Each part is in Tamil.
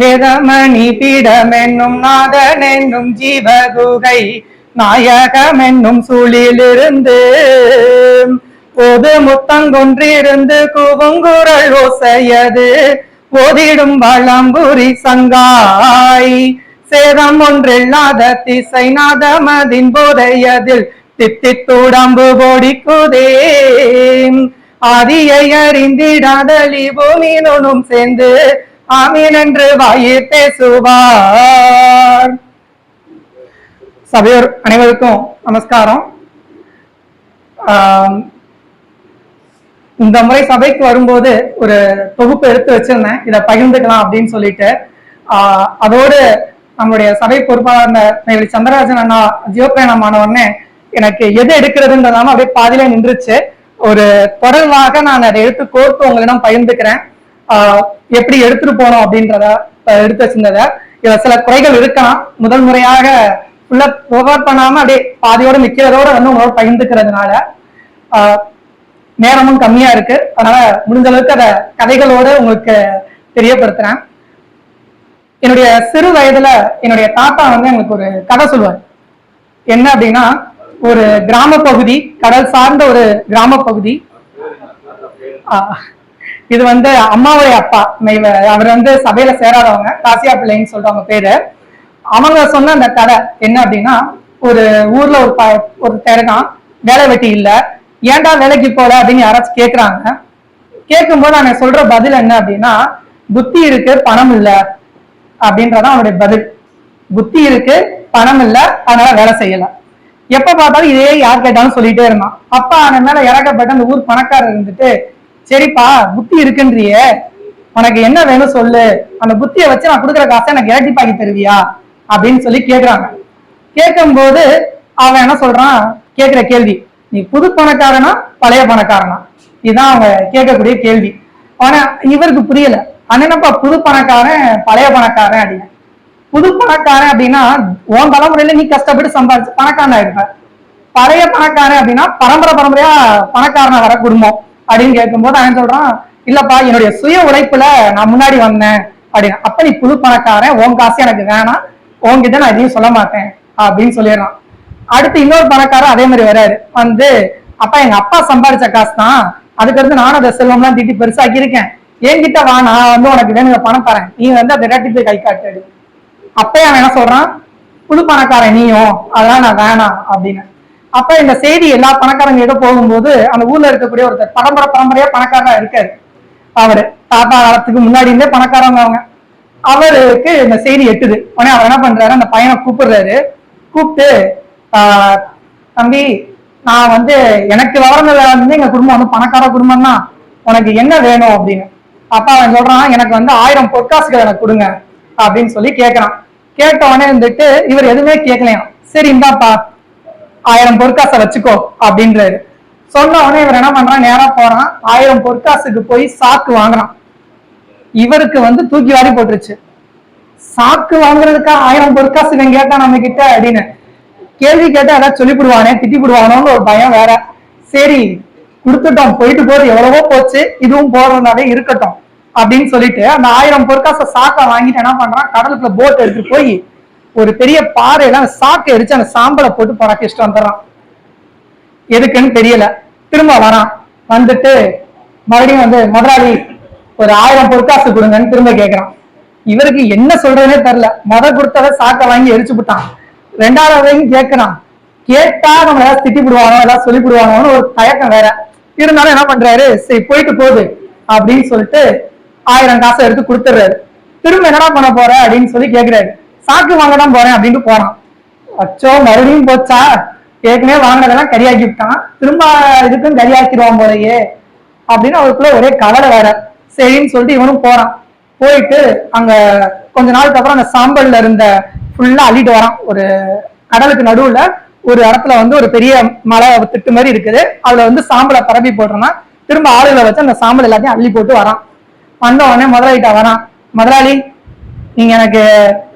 வேதமணி பீடமென்னும் நாதன் என்னும் ஜீவகுகை நாயகமென்னும் சூழிலிருந்து பொது முத்தங்கொன்றிருந்து குவங்குரல் ஓசையது ஓதிடும் வளம்புரி சங்காய். சேதம் ஒன்றில்லாத திசை நாதமதின் போதையதில் தித்தித்துடம்பு பொடிக்குதே. ஆதியை அறிந்திடாதலி பூமியினும் சேர்ந்து ஆமீன் என்று வாயிற் பேசுவார். சபையோர் அனைவருக்கும் நமஸ்காரம். இந்த முறை சபைக்கு வரும்போது ஒரு தொகுப்பு எடுத்து வச்சிருந்தேன். இதை பகிர்ந்துக்கலாம் அப்படின்னு சொல்லிட்டு. ஆஹ், அதோடு நம்முடைய சபை பொறுப்பாளர் நெய்வேலி சந்திரராஜன் அண்ணா ஜியோபிரயாணம் ஆன உடனே எனக்கு எது எடுக்கிறதுன்றதாம அப்படியே பாதியில நின்றுச்சு. ஒரு தொடர்பாக நான் அதை எடுத்து கோர்த்து உங்களிடம் பகிர்ந்துக்கிறேன். ஆஹ், எப்படி எடுத்துட்டு போனோம் அப்படின்றத எடுத்து வச்சிருந்தத. இதுல சில குறைகள் இருக்கலாம். முதல் முறையாக ஃபுல்லா புகார் பண்ணாம அப்படியே பாதியோட நிக்கிறதோட வந்து உங்களோட பகிர்ந்துக்கிறதுனால நேரமும் கம்மியா இருக்கு. அதனால முடிஞ்ச அளவுக்கு அதை கதைகளோட உங்களுக்கு தெரியப்படுத்துறேன். என்னுடைய சிறு வயதுல என்னுடைய தாத்தா வந்து எங்களுக்கு ஒரு கதை சொல்லுவார். என்ன அப்படின்னா ஒரு கிராம பகுதி கடல் சார்ந்த ஒரு கிராம பகுதி இது வந்து அம்மாவுடைய அப்பா. அவர் வந்து சபையில சேராதவங்க. காசியா பிள்ளைன்னு சொல்றவங்க பேரு. அவங்க சொன்ன அந்த கதை என்ன அப்படின்னா ஒரு ஊர்ல ஒரு ப- ஒரு இருக்கான் வேலை வெட்டி இல்ல. ஏன்டா வேலைக்கு போல அப்படின்னு யாராச்சும் கேக்குறாங்க. கேட்கும்போது அவன் சொல்ற பதில் என்ன அப்படின்னா புத்தி இருக்கு பணம் இல்ல. அப்படின்றதான் அவனுடைய பதில். புத்தி இருக்கு பணம் இல்ல அதனால வேலை செய்யலாம் எப்ப பார்த்தாலும் இதே யார் கேட்டாலும் சொல்லிட்டே இருந்தான். அப்பா அவன் மேல இறக்கப்பட்ட அந்த ஊர் பணக்காரர் இருந்துட்டு சரிப்பா புத்தி இருக்குன்றியே. உனக்கு என்ன வேணும் சொல்லு. அந்த புத்தியை வச்சு நான் கொடுக்குற காசை எனக்கு இரட்டிப்பாக்கி தருவியா? அப்படின்னு சொல்லி கேக்குறாங்க. கேட்கும்போது அவன் என்ன சொல்றான்? கேக்குற கேள்வி நீ புது பணக்காரனா பழைய பணக்காரனா? இதுதான் அவங்க கேட்கக்கூடிய கேள்வி. ஆனா இவருக்கு புரியல. அண்ணனப்பா புது பணக்காரன் பழைய பணக்காரன் அப்படின்னு. புது பணக்காரன் அப்படின்னா உன் தலைமுறையில நீ கஷ்டப்பட்டு சம்பாதிச்சு பணக்காரன் இருப்ப. பழைய பணக்காரன் அப்படின்னா பரம்பரை பரம்பரையா பணக்காரனா வர குடும்பம் அப்படின்னு கேட்கும்போது அவன் சொல்றான் இல்லப்பா என்னுடைய சுய உழைப்புல நான் முன்னாடி வந்தேன். அப்படின்னு. அப்ப நீ புது பணக்காரன் உன் காசு எனக்கு வேணாம். உன்கிட்ட நான் எதையும் சொல்ல மாட்டேன் அப்படின்னு சொல்லிடுறான். அடுத்து இன்னொரு பணக்காரன் அதே மாதிரி வராரு வந்து அப்பா எங்க அப்பா சம்பாதிச்ச காசு தான். அதுக்கடுத்து நானும் அதை செல்வம்லாம் திட்டி பெருசாக்கி இருக்கேன் என்கிட்ட வா நான் வந்து உனக்கு வேணுங்க பணம் தரேன். நீ வந்து அதை போய் கை காட்டு. அப்பயே அவன் என்ன சொல்றான்? புது பணக்காரன் நீயும் அதெல்லாம் நான் வேணாம் அப்படின்னு. அப்ப இந்த செய்தி எல்லா பணக்காரங்க கிட்ட போகும்போது அந்த ஊர்ல இருக்கக்கூடிய ஒருத்தர் பரம்பரை பரம்பரையா பணக்காரா இருக்காரு. அவரு தாத்தா காலத்துக்கு முன்னாடி இருந்தே பணக்காரங்க அவங்க. அவருக்கு இந்த செய்தி எட்டுது. உடனே அவர் என்ன பண்றாரு? அந்த பையனை கூப்பிடுறாரு. கூப்பிட்டு தம்பி நான் வந்து எனக்கு வளர்ந்ததுல வந்து எங்க குடும்பம் வந்து பணக்கார குடும்பம் தான் உனக்கு என்ன வேணும்? அப்படின்னு. அப்பா அவன் சொல்றான் எனக்கு வந்து ஆயிரம் பொற்காசுகள் எனக்கு கொடுங்க. அப்படின்னு சொல்லி கேட்கறான் கேட்ட உடனே இருந்துட்டு இவர் எதுவுமே கேட்கலையாம் சரி இந்தாப்பா ஆயிரம் பொற்காசை வச்சுக்கோ அப்படின்றாரு. சொன்ன உடனே இவர் என்ன பண்றான்? நேரா போறான். ஆயிரம் பொற்காசுக்கு போய் சாக்கு வாங்குறான். இவருக்கு வந்து தூக்கி வாரி போட்டுருச்சு. சாக்கு வாங்குறதுக்கா ஆயிரம் பொற்காசு இவன் கேட்டான் நம்ம கிட்ட அப்படின்னு. கேள்வி கேட்டா ஏதாவது சொல்லிவிடுவானே திட்டிவிடுவானோன்னு ஒரு பயம் வேற. சரி கொடுத்துட்டோம் போயிட்டு போறது எவ்வளவோ போச்சு. இதுவும் போறதுனாவே இருக்கட்டும். அப்படின்னு சொல்லிட்டு அந்த ஆயிரம் பொற்காச சாக்கை வாங்கிட்டு என்ன பண்றான்? கடலுக்குள்ள போட் எடுத்துட்டு போய் ஒரு பெரிய பாறையில அந்த சாக்கை எரிச்சு அந்த சாம்பலை போட்டு புறக்க வந்துடுறான். எதுக்குன்னு தெரியல. திரும்ப வரான். வந்துட்டு மறுபடியும் வந்து முதலாளி ஒரு ஆயிரம் பொற்காசு கொடுங்கன்னு திரும்ப கேக்குறான். இவருக்கு என்ன சொல்றதுனே தெரியல. முத கொடுத்தத சாக்கை வாங்கி எரிச்சு விட்டான். ரெண்டாவது வாங்கி கேட்கறான் கேட்டா நம்ம ஏதாவது திட்டி விடுவானோ ஏதாவது சொல்லி விடுவானோன்னு ஒரு தயக்கம் வேற. இருந்தாலும் என்ன பண்றாரு? சரி போயிட்டு போகுது. அப்படின்னு சொல்லிட்டு ஆயிரம் காசை எடுத்து கொடுத்துடுறாரு. திரும்ப என்னடா பண்ண போற அப்படின்னு சொல்லி கேக்குறாரு. சாக்கு வாங்க தான் போறேன் அப்படின்ட்டு போறான். அச்சோ மறுபடியும் போச்சா? ஏற்கனவே வாங்கினதெல்லாம் கரியாக்கி விட்டான். திரும்ப இதுக்கும் கரியாக்கிடுவான் போலயே. அப்படின்னு அவருக்குள்ள ஒரே கவலை வேற. சரின்னு சொல்லிட்டு இவனும் போறான். போயிட்டு அங்க கொஞ்ச நாளுக்கு அப்புறம் அந்த சாம்பல்ல இருந்த ஃபுல்லா அள்ளிட்டு வரான். ஒரு கடலுக்கு நடுவுல ஒரு இடத்துல வந்து ஒரு பெரிய மலை திட்டு மாதிரி இருக்குது. அதுல வந்து சாம்பலை பரப்பி போடுறோம்னா திரும்ப ஆளுகளை வச்சு அந்த சாம்பல் எல்லாத்தையும் அள்ளி போட்டு வரான். வந்த உடனே முதலாளிட்ட வரான் முதலாளி நீங்க எனக்கு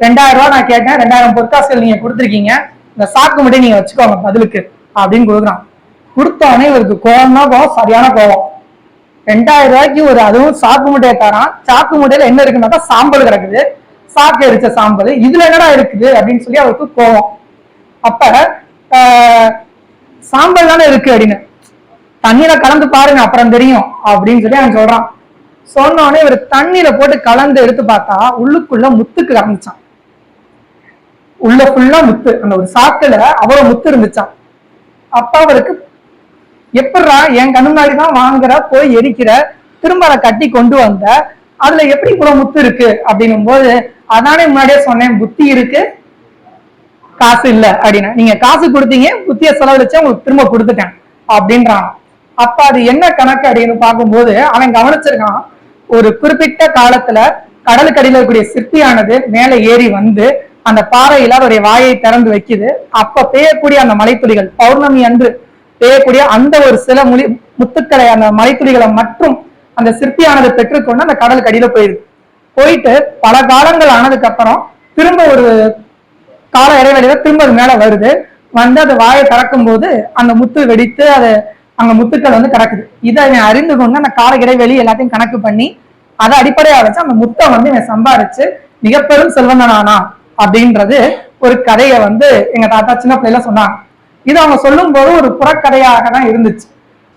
ரெண்டாயிரம் ரூபா நான் கேட்டேன். ரெண்டாயிரம் பொற்காசுகள் நீங்க கொடுத்துருக்கீங்க. இந்த சாக்கு மட்டும் நீங்க வச்சுக்கோங்க பதிலுக்கு அப்படின்னு கொடுக்குறான். கொடுத்த உடனே இவருக்கு கோவம்னா கோவம் சரியான கோவம். ரெண்டாயிரம் ரூபாய்க்கு ஒரு அதுவும் சாக்கு முட்டையை தரான். சாக்கு முட்டையில என்ன இருக்குன்னு சாம்பல் கிடக்குது. சாக்கு எரிச்ச சாம்பல். இதுல என்னடா இருக்குது அப்படின்னு சொல்லி அவருக்கு கோவம். அப்ப சாம்பல் தானே இருக்கு அப்படின்னு. தண்ணீரை கலந்து பாருங்க அப்புறம் தெரியும் அப்படின்னு சொல்லி அவன் சொல்றான். சொன்ன உடனே இவர் தண்ணியில போட்டு கலந்து எடுத்து பார்த்தா உள்ளுக்குள்ள முத்துக்கு கலந்துச்சான் உள்ள ஃபுல்லா முத்து. அந்த ஒரு சாக்குல அவ்வளவு முத்து இருந்துச்சான் அப்பா அவருக்கு எப்படா என் கண்ணு முன்னாடி வாங்குற போய் எரிக்கிற திரும்ப அதை கட்டி கொண்டு வந்த அதுல எப்படி இவ்வளவு முத்து இருக்கு அப்படின்னும் போது அதானே முன்னாடியே சொன்னேன் புத்தி இருக்கு காசு இல்ல அப்படின்னா. நீங்க காசு கொடுத்தீங்க புத்திய செலவழிச்சு உங்களுக்கு திரும்ப கொடுத்துட்டேன் அப்படின்றான். அப்ப அது என்ன கணக்கு அப்படின்னு பார்க்கும்போது அவன் கவனிச்சிருக்கான் ஒரு குறிப்பிட்ட காலத்துல கடலுக்கடியில இருக்கக்கூடிய சிற்பியானது மேல ஏறி வந்து அந்த பாறையில அவருடைய வாயை திறந்து வைக்குது. அப்ப பெய்யக்கூடிய அந்த மலைத்துளிகள் பௌர்ணமி அன்று பெய்யக்கூடிய அந்த ஒரு சில முளி முத்துக்களை அந்த மலைத்துளிகளை மற்றும் அந்த சிற்பியானது பெற்றுக்கொண்டு அந்த கடலுக்கு அடியில போயிட்டு பல காலங்கள் ஆனதுக்கு அப்புறம் திரும்ப ஒரு கால இடைவெளியில திரும்ப அது மேல வருது. வந்து அது வாயை திறக்கும் போது அந்த முத்து வெடித்து அது அங்க முத்துக்கள் வந்து கிடக்குது இதை இவன் அறிந்து கொண்டு அந்த கால இடைவெளி எல்லாத்தையும் கணக்கு பண்ணி அதை அடிப்படையா வச்சு அந்த முத்தை வந்து இவன் சம்பாரிச்சு மிக பெரும் செல்வந்தனானா அப்படின்றது ஒரு கதையை வந்து எங்க தாத்தா சின்ன பிள்ளைல சொன்னாங்க. இது அவங்க சொல்லும் போது ஒரு புறக்கதையாக தான் இருந்துச்சு.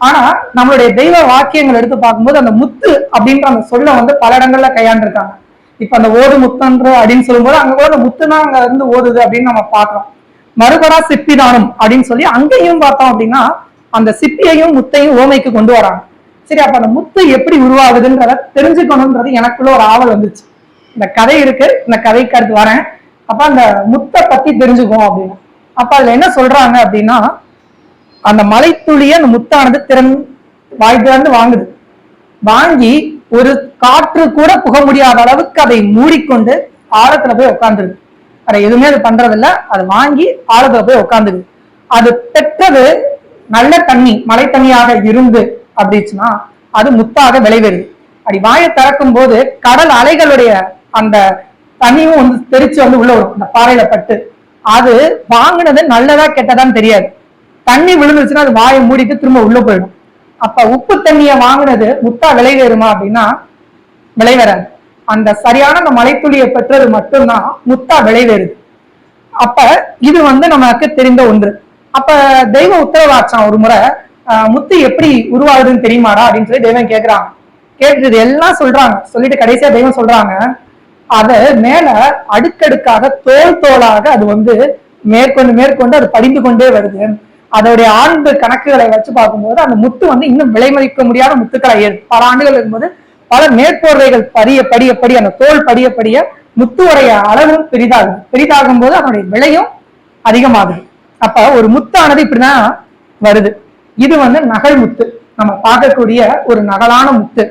ஆனா நம்மளுடைய தெய்வ வாக்கியங்கள் எடுத்து பார்க்கும்போது அந்த முத்து அப்படின்ற அந்த சொல்ல வந்து பல இடங்கள்ல கையாண்டிருக்காங்க. இப்ப அந்த ஓடு முத்தன்ற அப்படின்னு சொல்லும்போது அங்க கூட அந்த முத்துனா அங்க இருந்து ஓடுது அப்படின்னு நம்ம பாக்குறோம் மறுபடா சிப்பிதானம் அப்படின்னு சொல்லி அங்கேயும் பார்த்தோம் அப்படின்னா அந்த சிப்பியையும் முத்தையும் ஓமைக்கு கொண்டு வராங்க. சரி அப்ப அந்த முத்து எப்படி உருவாகுதுன்றத தெரிஞ்சுக்கணும்ன்றது எனக்குள்ள ஒரு ஆவல் வந்துச்சு. இந்த கதை இருக்கு இந்த கதைக்கு அடுத்து வரேன். அப்ப அந்த முத்தை பத்தி தெரிஞ்சுக்குவோம் அப்படின்னு. அப்ப அதுல என்ன சொல்றாங்க அப்படின்னா அந்த மலைத்துளியை அந்த முத்தானது திறன் வாய்ப்புல இருந்து வாங்குது. வாங்கி ஒரு காற்று கூட புக முடியாத அளவுக்கு அதை மூடிக்கொண்டு ஆழத்துல போய் உட்காந்துருது அதை எதுவுமே அது பண்றது இல்ல அது வாங்கி ஆழத்துல போய் உட்காந்துருது அது பெற்றது நல்ல தண்ணி மழை தண்ணியாக இருந்து அப்படிச்சுன்னா அது முத்தாக விளைவெறி அப்படி வாயை திறக்கும் போது கடல் அலைகளுடைய அந்த தண்ணியும் வந்து தெரிச்சு வந்து உள்ள வரும். அந்த பாறையில பட்டு. அது வாங்கினது நல்லதா கெட்டதான்னு தெரியாது. தண்ணி விழுந்துச்சுன்னா அது வாயை மூடிட்டு திரும்ப உள்ள போயிடும். அப்ப உப்பு தண்ணிய வாங்கினது முத்தா விளைவேறுமா அப்படின்னா விளைவராது. அந்த சரியான அந்த மலைத்துளியை பெற்றது மட்டும்தான் முத்தா விளைவேறுது. அப்ப இது வந்து நமக்கு தெரிந்த ஒன்று. அப்ப தெய்வ உத்தரவாச்சம் ஒரு முறை ஆஹ், முத்து எப்படி உருவாகுதுன்னு தெரியுமாடா அப்படின்னு சொல்லி தெய்வம் கேக்குறாங்க. கேட்டுட்டு எல்லாம் சொல்றாங்க. சொல்லிட்டு கடைசியா தெய்வம் சொல்றாங்க. அத மேல அடுக்கடுக்காக தோல் தோலாக அது வந்து மேற்கொண்டு மேற்கொண்டு அது படிந்து கொண்டே வருது. அதோடைய ஆண்டு கணக்குகளை வச்சு பார்க்கும்போது அந்த முத்து வந்து இன்னும் விலை மதிக்க முடியாத முத்துக்களை பல ஆண்டுகள் இருக்கும்போது பல மேற்போர்வைகள் படிய படிய படி அந்த தோல் படிய படிய முத்துவடைய அளவும் பெரிதாகும் பெரிதாகும் போது அதனுடைய விலையும் அதிகமாகுது. அப்ப ஒரு முத்தானது இப்படிதான் வருது. இது வந்து நகல் முத்து. நம்ம பார்க்கக்கூடிய ஒரு நகலான முத்து.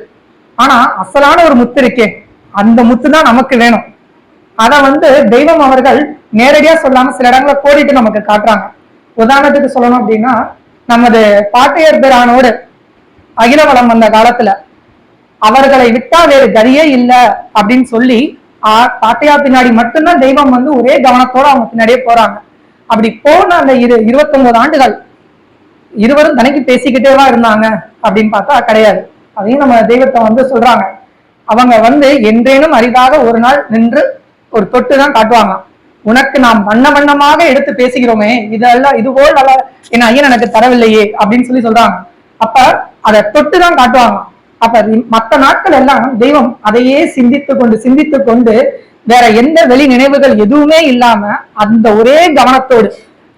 ஆனா அசலான ஒரு முத்து இருக்கே. அந்த முத்து தான் நமக்கு வேணும். அத வந்து தெய்வம் அவர்கள் நேரடியா சொல்லாம சில இடங்களை கோடிட்டு நமக்கு காட்டுறாங்க. உதாரணத்துக்கு சொல்லணும் அப்படின்னா நமது பாட்டையர் பிரானோடு அகில வளம் வந்த காலத்துல அவர்களை விட்டா வேறு கதியே இல்ல அப்படின்னு சொல்லி பாட்டையா பின்னாடி மட்டும்தான் தெய்வம் வந்து ஒரே கவனத்தோட அவங்க பின்னாடியே போறாங்க. அப்படி போன அந்த இரு இருபத்தொன்பது ஆண்டுகள் இருவரும் தனக்கு பேசிக்கிட்டேவா இருந்தாங்க அப்படின்னு பார்த்தா கிடையாது. அதையும் நம்ம தெய்வத்தை வந்து சொல்றாங்க. அவங்க வந்து என்றேனும் அரிதாக ஒரு நாள் நின்று ஒரு தொட்டு தான் காட்டுவாங்க. உனக்கு நாம் வண்ண வண்ணமாக எடுத்து பேசுகிறோமே இதெல்லாம் இது போல் நல்ல என் ஐயன் எனக்கு தரவில்லையே அப்படின்னு சொல்லி சொல்றாங்க. அப்ப அதை தொட்டு தான் காட்டுவாங்க. அப்ப மற்ற மத்த நாட்கள் எல்லாம் தெய்வம் அதையே சிந்தித்து கொண்டு சிந்தித்து கொண்டு வேற எந்த வெளி நினைவுகள் எதுவுமே இல்லாம அந்த ஒரே கவனத்தோடு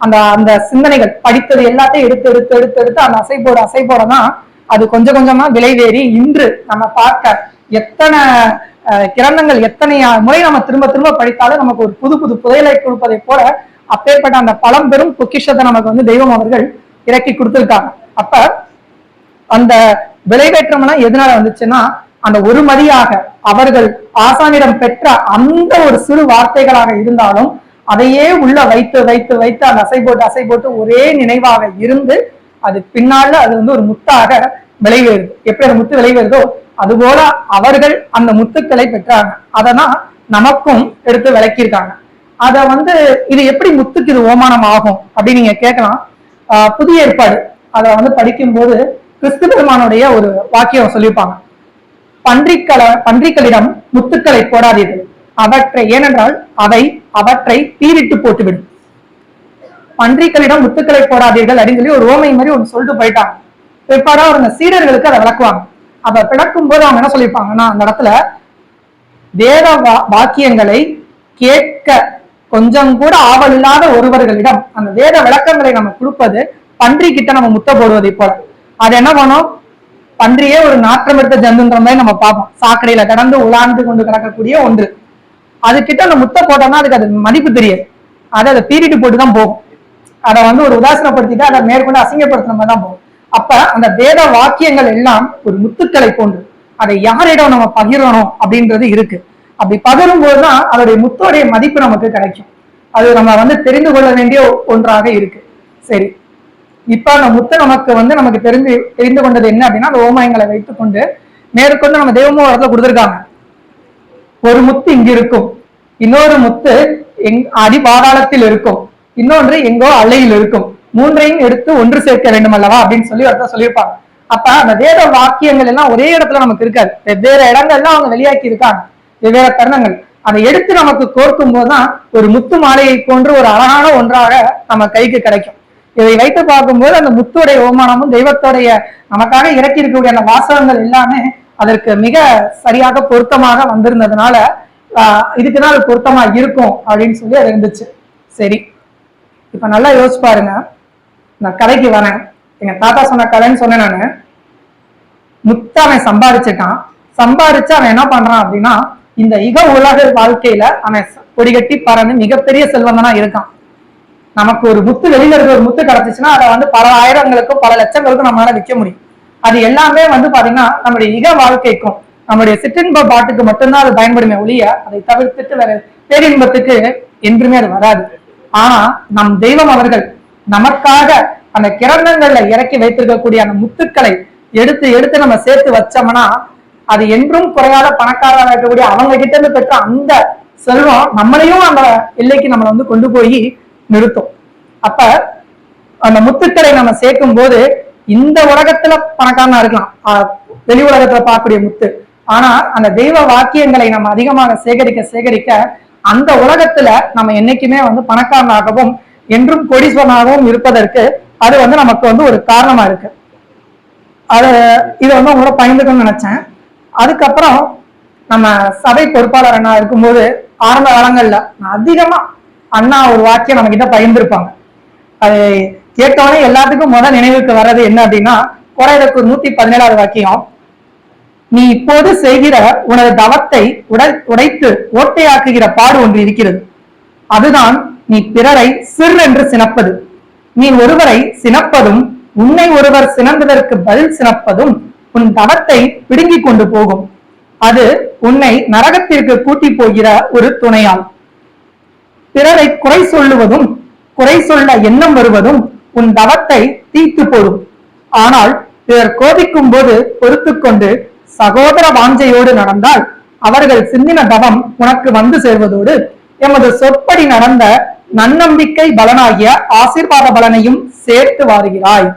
அந்த அந்த சிந்தனைகள் படித்தது எல்லாத்தையும் எடுத்து எடுத்து எடுத்து எடுத்து அந்த அசை போட அசை போடதான் அது கொஞ்சம் கொஞ்சமா விலைவேறி இன்று நம்ம பார்க்க எத்தனை அஹ், கிரணங்கள் எத்தனை முறை நம்ம திரும்ப திரும்ப படித்தாலும் நமக்கு ஒரு புது புது புதையலை கொடுப்பதை போல அப்பேற்பட்ட அந்த பழம்பெரும் பொக்கிஷத்தை நமக்கு வந்து தெய்வம் அவர்கள் இறக்கி கொடுத்திருக்காங்க. அப்ப அந்த விளைவேற்றம்லாம் எதனால வந்துச்சுன்னா அந்த ஒரு மதியாக அவர்கள் ஆசானிடம் பெற்ற அந்த ஒரு சிறு வார்த்தைகளாக இருந்தாலும் அதையே உள்ள வைத்து வைத்து வைத்து அந்த அசை போட்டு அசை போட்டு ஒரே நினைவாக இருந்து அது பின்னால அது வந்து ஒரு முத்தாக விளைவேறுது. எப்படி அந்த முத்து விளைவேறுதோ அதுபோல அவர்கள் அந்த முத்துக்களை பெற்றாங்க. அததான் நமக்கும் எடுத்து விளக்கியிருக்காங்க. அத வந்து இது எப்படி முத்துக்கு இது ஓமானம் ஆகும் அப்படின்னு நீங்க கேட்கலாம் ஆஹ் புதிய ஏற்பாடு. அதை வந்து படிக்கும்போது கிறிஸ்து பெருமானுடைய ஒரு வாக்கியம் சொல்லியிருப்பாங்க. பன்றிக்கல பன்றிகளிடம் முத்துக்களை போடாதீர்கள். அவற்றை ஏனென்றால் அவை அவற்றை தீரிட்டு போட்டுவிடும். பன்றிகளிடம் முத்துக்களை போடாதீர்கள் அப்படின்னு சொல்லி ஒரு ஓமை மாதிரி ஒன்று சொல்லிட்டு போயிட்டாங்க. பிற்பாடா அவங்க சீடர்களுக்கு அதை விளக்குவாங்க. அதை பிளக்கும் போது அவங்க என்ன சொல்லியிருப்பாங்கன்னா அந்த இடத்துல வேத வா- வாக்கியங்களை கேட்க கொஞ்சம் கூட ஆவல் இல்லாத ஒருவர்களிடம் அந்த வேத விளக்கங்களை நம்ம கொடுப்பது பன்றி கிட்ட நம்ம முத்த போடுவதை போல. அது என்ன பண்ணும்? பன்றியே ஒரு நாற்றம் எடுத்த ஜந்துன்ற மாதிரி நம்ம பார்ப்போம். சாக்கடையில கடந்து உலாந்து கொண்டு கிடக்கக்கூடிய ஒன்று. அது கிட்ட அந்த முத்த போட்டோம்னா அதுக்கு அது மதிப்பு தெரியாது. அதை அதை பீரிட்டு போட்டு தான் போகும். அதை வந்து ஒரு உதாசனப்படுத்திட்டு அதை மேற்கொண்டு அசிங்கப்படுத்துற மாதிரி தான் போகும். அப்ப அந்த வேத வாக்கியங்கள் எல்லாம் ஒரு முத்துக்களை போன்று. அதை யாரிடம் நம்ம பகிரணும் அப்படின்றது இருக்கு. அப்படி பகிரும் போதுதான் அதோடைய முத்தோடைய மதிப்பு நமக்கு கிடைக்கும். அது நம்ம வந்து தெரிந்து கொள்ள வேண்டிய ஒன்றாக இருக்கு. சரி. இப்ப அந்த முத்து நமக்கு வந்து நமக்கு தெரிந்து தெரிந்து கொண்டது என்ன அப்படின்னா அந்த ஓமாயங்களை வைத்துக்கொண்டு மேற்கொண்டு நம்ம தெய்வமோ வரத்துல கொடுத்துருக்காங்க. ஒரு முத்து இங்க இருக்கும். இன்னொரு முத்து எங் அடி பாதாளத்தில் இருக்கும். இன்னொன்று எங்கோ அலையில் இருக்கும். மூன்றையும் எடுத்து ஒன்று சேர்க்க வேண்டும் அல்லவா அப்படின்னு சொல்லி ஒருத்தர் சொல்லியிருப்பாங்க. அப்ப அந்த வேத வாக்கியங்கள் எல்லாம் ஒரே இடத்துல நமக்கு இருக்காது. வெவ்வேறு இடங்கள்ல அவங்க வெளியாக்கி இருக்காங்க. வெவ்வேறு தருணங்கள். அதை எடுத்து நமக்கு கோர்க்கும் போதுதான் ஒரு முத்து மாலையை போன்று ஒரு அழகான ஒன்றாக நம்ம கைக்கு கிடைக்கும். இதை வைத்து பார்க்கும்போது அந்த முத்துடைய ஓமானமும் தெய்வத்தோடைய நமக்காக இறக்கி இருக்கக்கூடிய அந்த வாசகங்கள் எல்லாமே அதற்கு மிக சரியாக பொருத்தமாக வந்திருந்ததுனால ஆஹ் இதுக்குதான் அது பொருத்தமா இருக்கும் அப்படின்னு சொல்லி அது இருந்துச்சு. சரி. இப்ப நல்லா யோசிச்சு பாருங்க. நான் கதைக்கு வரேன். எங்க தாத்தா சொன்ன கதைன்னு சொன்னேன் நானு. முத்த அவன் சம்பாதிச்சிட்டான் சம்பாதிச்சு அவன் என்ன பண்றான் அப்படின்னா இந்த இக உலக வாழ்க்கையில அவன் கொடிகட்டி பறந்து மிகப்பெரிய செல்வந்தனா இருக்கான். நமக்கு ஒரு முத்து வெளியில இருக்கிற ஒரு முத்து கிடைச்சிச்சுன்னா அதை வந்து பல ஆயிரங்களுக்கும் பல லட்சங்களுக்கும் நம்மளால விற்க முடியும். அது எல்லாமே வந்து பாத்தீங்கன்னா நம்முடைய இக வாழ்க்கைக்கும் நம்முடைய சிற்றின்ப பாட்டுக்கு மட்டும்தான் அது பயன்படுமே ஒழிய அதை தவிர்த்துட்டு வேற பேரின்பத்துக்கு என்றுமே அது வராது. ஆனா நம் தெய்வம் அவர்கள் நமக்காக அந்த கிரணங்கள்ல இறக்கி வைத்திருக்கக்கூடிய அந்த முத்துக்களை எடுத்து எடுத்து நம்ம சேர்த்து வச்சோம்னா அது என்றும் குறையாத பணக்காரராக இருக்கக்கூடிய அவங்க கிட்ட இருந்து பெற்ற அந்த செல்வம் நம்மளையும் அந்த எல்லைக்கு நம்மளை வந்து கொண்டு போய் நிறுத்தும். அப்ப அந்த முத்துக்களை நம்ம சேர்க்கும் போது இந்த உலகத்துல பணக்காரனா இருக்கலாம். ஆஹ் வெளி உலகத்துல பார்க்கக்கூடிய முத்து. ஆனா அந்த தெய்வ வாக்கியங்களை நம்ம அதிகமாக சேகரிக்க சேகரிக்க அந்த உலகத்துல நம்ம என்னைக்குமே வந்து பணக்காரனாகவும் என்றும் கோடீஸ்வரனாகவும் இருப்பதற்கு அது வந்து நமக்கு வந்து ஒரு காரணமா இருக்கு. அது இதை வந்து உங்களோட பயந்துக்கணும்னு நினைச்சேன். அதுக்கப்புறம் நம்ம சபை பொறுப்பாளர் அண்ணா இருக்கும்போது ஆரம்ப காலங்கள்ல அதிகமா அண்ணா ஒரு வாக்கியம் நம்ம கிட்ட பகிர்ந்திருப்பாங்க. அது கேட்டோடனே எல்லாத்துக்கும் முதல் நினைவுக்கு வர்றது என்ன அப்படின்னா குறையதற்கு நூத்தி பதினேழாவது வாக்கியம். நீ இப்போது செய்கிற உனது தவத்தை உடை உடைத்து ஓட்டையாக்குகிற பாடு ஒன்று இருக்கிறது. அதுதான் நீ பிறரை சிறு என்று சினப்பது. நீ ஒருவரை சினப்பதும் உன்னை ஒருவர் சினந்ததற்கு பதில் சினப்பதும் உன் தவத்தை பிடுங்கிக் கொண்டு போகும். அது உன்னை நரகத்திற்கு கூட்டி போகிற ஒரு துணையால். பிறரை குறை சொல்லுவதும் குறை சொல்ல எண்ணம் வருவதும் உன் தவத்தை தீத்து போடும். ஆனால் பிறர் கோபிக்கும் போது பொறுத்து கொண்டு சகோதர வாஞ்சையோடு நடந்தால் அவர்கள் சிந்தின தவம் உனக்கு வந்து சேர்வதோடு எமது சொற்படி நடந்த நன்னம்பிக்கை பலனாகிய ஆசீர்வாத பலனையும் சேர்த்து வாருகிறாய்.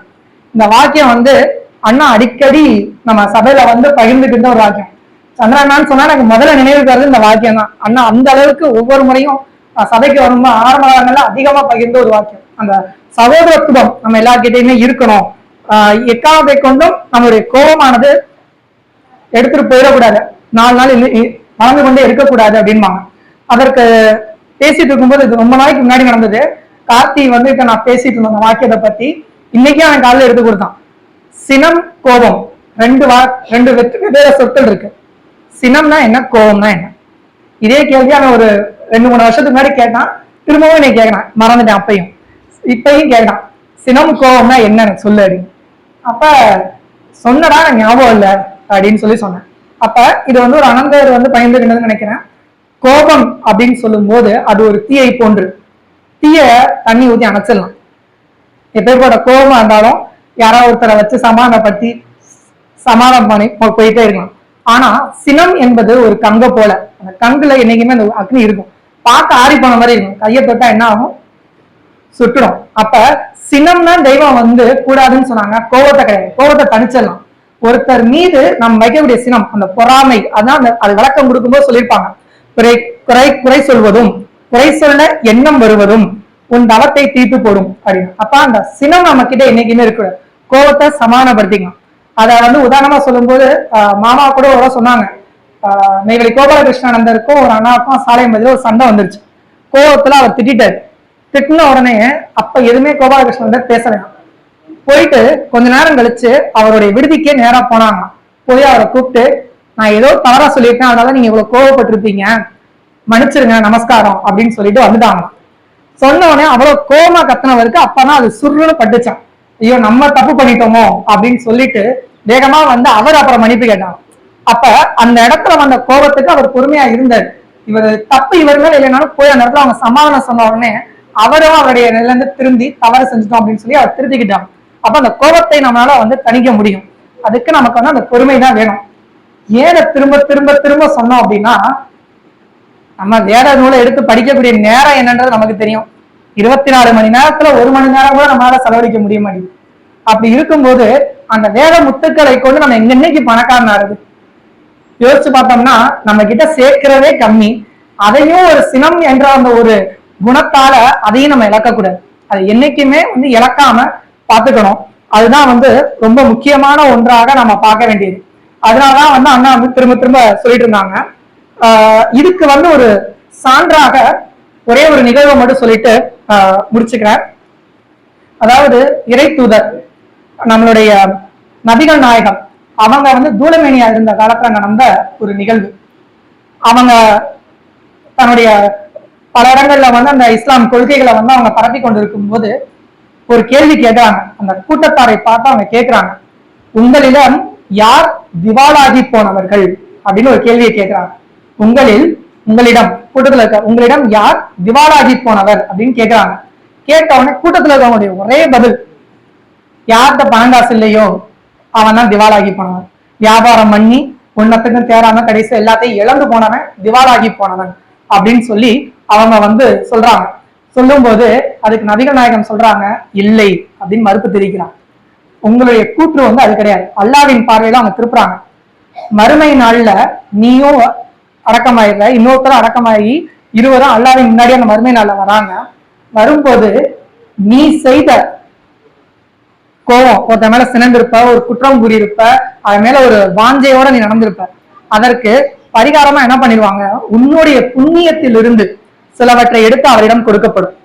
இந்த வாக்கியம் வந்து அண்ணா அடிக்கடி நம்ம சபையில வந்து பகிர்ந்துக்கிட்ட ஒரு வாக்கியம் சந்திரண்ணான்னு சொன்னா எனக்கு முதல்ல நினைவுக்கு வருது இந்த வாக்கியம் தான் அண்ணா அந்த அளவுக்கு ஒவ்வொரு முறையும் சபைக்கு வரும்போது ஆரம்ப காலங்கள்ல அதிகமா பகிர்ந்த ஒரு வாக்கியம். அந்த சகோதரத்துவம் நம்ம எல்லார்கிட்டயுமே இருக்கணும். ஆஹ் எக்காலத்தை கொண்டும் நம்மளுடைய கோபமானது எடுத்துட்டு போயிடக்கூடாது. நாலு நாள் வளர்ந்து கொண்டே இருக்கக்கூடாது அப்படின்பாங்க. அதற்கு பேசிட்டு இருக்கும்போது இது ரொம்ப நாளைக்கு முன்னாடி நடந்தது. கார்த்தி வந்து இப்ப நான் பேசிட்டு இருந்தேன் அந்த வாக்கியத்தை பத்தி. இன்னைக்கு அவன் காலையில எடுத்து கொடுத்தான். சினம் கோபம். ரெண்டு வா ரெண்டு வெற்று வெவ்வேறு சொற்கள் இருக்கு. சினம்னா என்ன கோபம்னா என்ன? இதே கேள்வி அவன் ஒரு ரெண்டு மூணு வருஷத்துக்கு முன்னாடி கேட்டான். திரும்பவும் என்னை கேட்கறான் மறந்துட்டேன் அப்பையும். இப்பயும் கேட்கறான் சினம் கோபம்னா என்ன சொல்லு அப்படின்னு அப்ப சொன்னடா ஞாபகம் இல்ல அப்படின்னு சொல்லி சொன்னேன். அப்ப இது வந்து ஒரு அனந்தர் வந்து பயந்துகிட்டதுன்னு நினைக்கிறேன். கோபம் அப்படின்னு சொல்லும் போது அது ஒரு தீயை போன்று. தீய தண்ணி ஊத்தி அணைச்சிடலாம். எப்பேற்பட்ட கோபமா இருந்தாலும் யாராவது ஒருத்தரை வச்சு சமாதானப்படுத்தி சமாதானம் பண்ணி போயிட்டே இருக்கலாம். ஆனா சினம் என்பது ஒரு கங்க போல. அந்த கங்குல என்னைக்குமே அந்த அக்னி இருக்கும். பார்க்க ஆறி போன மாதிரி இருக்கும். கையை தொட்டா என்ன ஆகும்? சுட்டுடும். அப்ப சினம்னா தெய்வம் வந்து கூடாதுன்னு சொன்னாங்க. கோபத்தை கிடையாது. கோபத்தை தனிச்சிடலாம் ஒருத்தர் மீது நம்ம வைக்கக்கூடிய சினம் அந்த பொறாமை அதான் அந்த அது விளக்கம் கொடுக்கும்போது சொல்லியிருப்பாங்க. குறை குறை குறை சொல்வதும் குறை சொல்ல எண்ணம் வருவதும் உன் தவத்தை தீர்த்து போடும் அப்படின்னு. அப்ப அந்த சினம் நம்ம கிட்ட என்னைக்குமே இருக்கு கோபத்தை சமாதானப்படுத்திக்கலாம். அதை வந்து உதாரணமா சொல்லும்போது மாமா கூட ஒரு சொன்னாங்க. நெய்வேலி கோபாலகிருஷ்ணானந்தருக்கும் ஒரு அண்ணாவுக்கும் சாலை மதியில் ஒரு சண்டை வந்துருச்சு. கோபத்துல அவர் திட்டாரு திட்டின உடனே அப்ப எதுவுமே கோபாலகிருஷ்ணன் பேசலையாம் போயிட்டு கொஞ்ச நேரம் கழிச்சு அவருடைய விடுதிக்கே நேரா போனாங்க. போய் அவரை கூப்பிட்டு நான் ஏதோ தவறா சொல்லியிருக்கேன். அதனால நீங்க இவ்வளவு கோவப்பட்டிருப்பீங்க. மன்னிச்சிருங்க. நமஸ்காரம். அப்படின்னு சொல்லிட்டு வந்துட்டாங்க. சொன்ன உடனே அவ்வளவு கோவமா கத்துனவருக்கு அப்பதான் அது சுருன்னு பட்டுச்சான். ஐயோ நம்ம தப்பு பண்ணிட்டோமோ? அப்படின்னு சொல்லிட்டு வேகமா வந்து அவர் அப்புறம் மன்னிப்பு கேட்டாங்க. அப்ப அந்த இடத்துல வந்த கோபத்துக்கு அவர் பொறுமையா இருந்தார். இவர் தப்பு இவர்கள் இல்லைனாலும் போய் அந்த இடத்துல அவங்க சமாதானம் சொன்ன உடனே அவரும் அவருடைய நிலையில இருந்து திருந்தி தவறு செஞ்சிட்டோம் அப்படின்னு சொல்லி அவர் திருத்திக்கிட்டாங்க அப்ப அந்த கோபத்தை நம்மளால வந்து தணிக்க முடியும். அதுக்கு நமக்கு வந்து அந்த பொறுமை தான் வேணும். ஏன திரும்ப திரும்ப திரும்ப சொன்னோம் அப்படின்னா நம்ம வேற நூலை எடுத்து படிக்கக்கூடிய நேரம் என்னன்றது நமக்கு தெரியும். இருபத்தி நாலு மணி நேரத்துல ஒரு மணி நேரம் கூட நம்மளால செலவழிக்க முடிய மாட்டேங்குது. அப்படி இருக்கும்போது அந்த வேத முத்துக்களை கொண்டு நம்ம எங்க இன்னைக்கு பணக்காரன் ஆகுது யோசிச்சு பார்த்தோம்னா நம்ம கிட்ட சேர்க்கிறதே கம்மி. அதையும் ஒரு சினம் என்ற அந்த ஒரு குணத்தால அதையும் நம்ம இழக்கக்கூடாது. அது என்னைக்குமே வந்து இழக்காம பார்த்துக்கணும். அதுதான் வந்து ரொம்ப முக்கியமான ஒன்றாக நம்ம பார்க்க வேண்டியது. அதனாலதான் வந்து அண்ணா வந்து திரும்ப திரும்ப சொல்லிட்டு இருந்தாங்க. ஆஹ் இதுக்கு வந்து ஒரு சான்றாக ஒரே ஒரு நிகழ்வை மட்டும் சொல்லிட்டு ஆஹ் முடிச்சுக்கிறேன். அதாவது இறை தூதர் நம்மளுடைய நபிகள் நாயகம் அவங்க வந்து தூளமேனியா இருந்த காலத்துல நடந்த ஒரு நிகழ்வு. அவங்க தன்னுடைய பல இடங்கள்ல வந்து அந்த இஸ்லாம் கொள்கைகளை வந்து அவங்க பரப்பி கொண்டிருக்கும் போது ஒரு கேள்வி கேட்கிறாங்க. அந்த கூட்டத்தாரை பார்த்து அவங்க கேட்கிறாங்க. உங்களிடம் யார் திவாலாகி போனவர்கள்? அப்படின்னு ஒரு கேள்வியை கேட்கிறாங்க. உங்களில் உங்களிடம் கூட்டத்துல இருக்க உங்களிடம் யார் திவாலாகி போனவர்? அப்படின்னு கேட்கிறாங்க. கேட்ட உடனே கூட்டத்துல இருக்கவங்களுடைய ஒரே பதில் யார்கிட்ட பணம் காசு இல்லையோ? அவன் தான் திவாலாகி போனவன். வியாபாரம் பண்ணி ஒன்னத்துக்கும் தேராம கடைசி எல்லாத்தையும் இழந்து போனவன் திவாலாகி போனவன் அப்படின்னு சொல்லி அவங்க வந்து சொல்றாங்க. சொல்லும்போது அதுக்கு நபிகள் நாயகம் சொல்றாங்க இல்லை அப்படின்னு மறுப்பு தெரிவிக்கிறான் உங்களுடைய கூற்று வந்து அது கிடையாது. அல்லாவின் பார்வையில அவங்க திருப்புறாங்க. மறுமை நாள்ல நீயும் அடக்கமாயிடுற இன்னொருத்தரும் அடக்கமாகி இருவரும் அல்லாவின் முன்னாடி அந்த மறுமை நாள்ல வராங்க. வரும்போது நீ செய்த கோவம். ஒருத்த மேல சினந்திருப்ப ஒரு குற்றம் கூறியிருப்ப அது மேல ஒரு வாஞ்சையோட நீ நடந்திருப்ப. அதற்கு பரிகாரமா என்ன பண்ணிடுவாங்க? உன்னுடைய புண்ணியத்திலிருந்து சிலவற்றை எடுத்து அவரிடம் கொடுக்கப்படும்.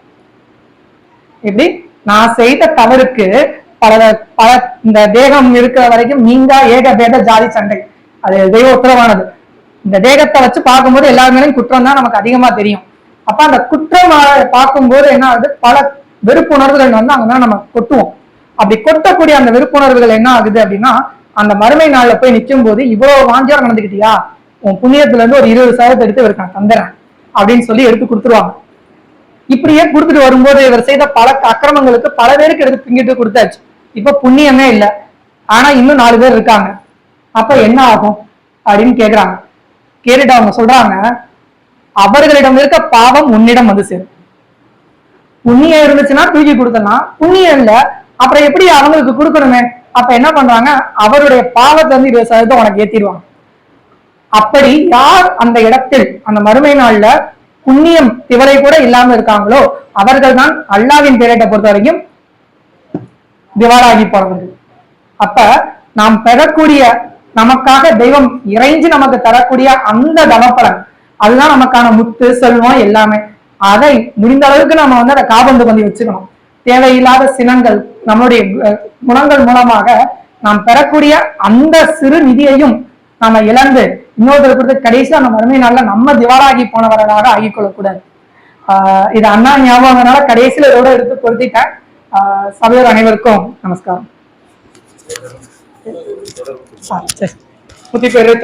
எப்படி? நான் செய்த தவறுக்கு பல பல இந்த தேகம் இருக்கிற வரைக்கும் நீங்க ஏக பேத ஜாதி சண்டை. அது தெய்வ உத்தரவானது. இந்த தேகத்தை வச்சு பார்க்கும்போது எல்லார் குற்றம் தான் நமக்கு அதிகமா தெரியும். அப்ப அந்த குற்றம் பார்க்கும்போது என்ன ஆகுது? பல வெறுப்புணர்வுகள் வந்து அங்கதான் நம்ம கொட்டுவோம். அப்படி கொட்டக்கூடிய அந்த விருப்புணர்வுகள் என்ன ஆகுது அப்படின்னா அந்த மறுமை நாள்ல போய் நிற்கும் போது இவ்வளவு வாஞ்சியா நடந்துக்கிட்டியா உன் புண்ணியத்துல இருந்து ஒரு இருபது சதவீதத்தை எடுத்து இருக்கான் தந்துறேன் அப்படின்னு சொல்லி எடுத்து கொடுத்துருவாங்க. இப்படியே கொடுத்துட்டு வரும்போது இவர் செய்த பல அக்கிரமங்களுக்கு பல பேருக்கு எடுத்து பிங்கிட்டு கொடுத்தாச்சு. இப்ப புண்ணியமே இல்ல. ஆனா இன்னும் நாலு பேர் இருக்காங்க. அப்ப என்ன ஆகும் அப்படின்னு கேக்குறாங்க. கேட்டுட்டு அவங்க சொல்றாங்க அவர்களிடம் இருக்க பாவம் உன்னிடம் வந்து சேரும். புண்ணியம் இருந்துச்சுன்னா தூக்கி கொடுக்கலாம் புண்ணியம் இல்ல அப்புறம் எப்படி அவங்களுக்கு கொடுக்கணுமே? அப்ப என்ன பண்றாங்க? அவருடைய பாவத்தை வந்து இருபது சதவீதம் உனக்கு ஏத்திடுவாங்க. அப்படி யார் அந்த இடத்தில் அந்த மறுமை நாள்ல புண்ணியம் திவரை கூட இல்லாம இருக்காங்களோ அவர்கள் தான் அல்லாவின் பேரட்டை பொறுத்த வரைக்கும் திவாலாகி போறவர்கள் அப்ப நாம் பெறக்கூடிய நமக்காக தெய்வம் இறைஞ்சு நமக்கு தரக்கூடிய அந்த தனப்பலன் அதுதான் நமக்கான முத்து செல்வம் எல்லாமே. அதை முடிந்த அளவுக்கு நம்ம வந்து அதை காபந்து பண்ணி வச்சுக்கணும். தேவையில்லாத சினங்கள் நம்மளுடைய அஹ், குணங்கள் மூலமாக நாம் பெறக்கூடிய அந்த சிறு நிதியையும் நாம இழந்து இன்னொருத்தர் கொடுத்து கடைசியா நம்ம மறுமை நாள்ல நம்ம திவாலாகி போனவர்களாக ஆகிக் கொள்ளக்கூடாது ஆஹ் இது அண்ணா ஞாபகம்னால கடைசியில இதோட எடுத்து பொருத்திட்டேன். ஆஹ் சபையோர் அனைவருக்கும் நமஸ்காரம். சரி. முத்தி பேரு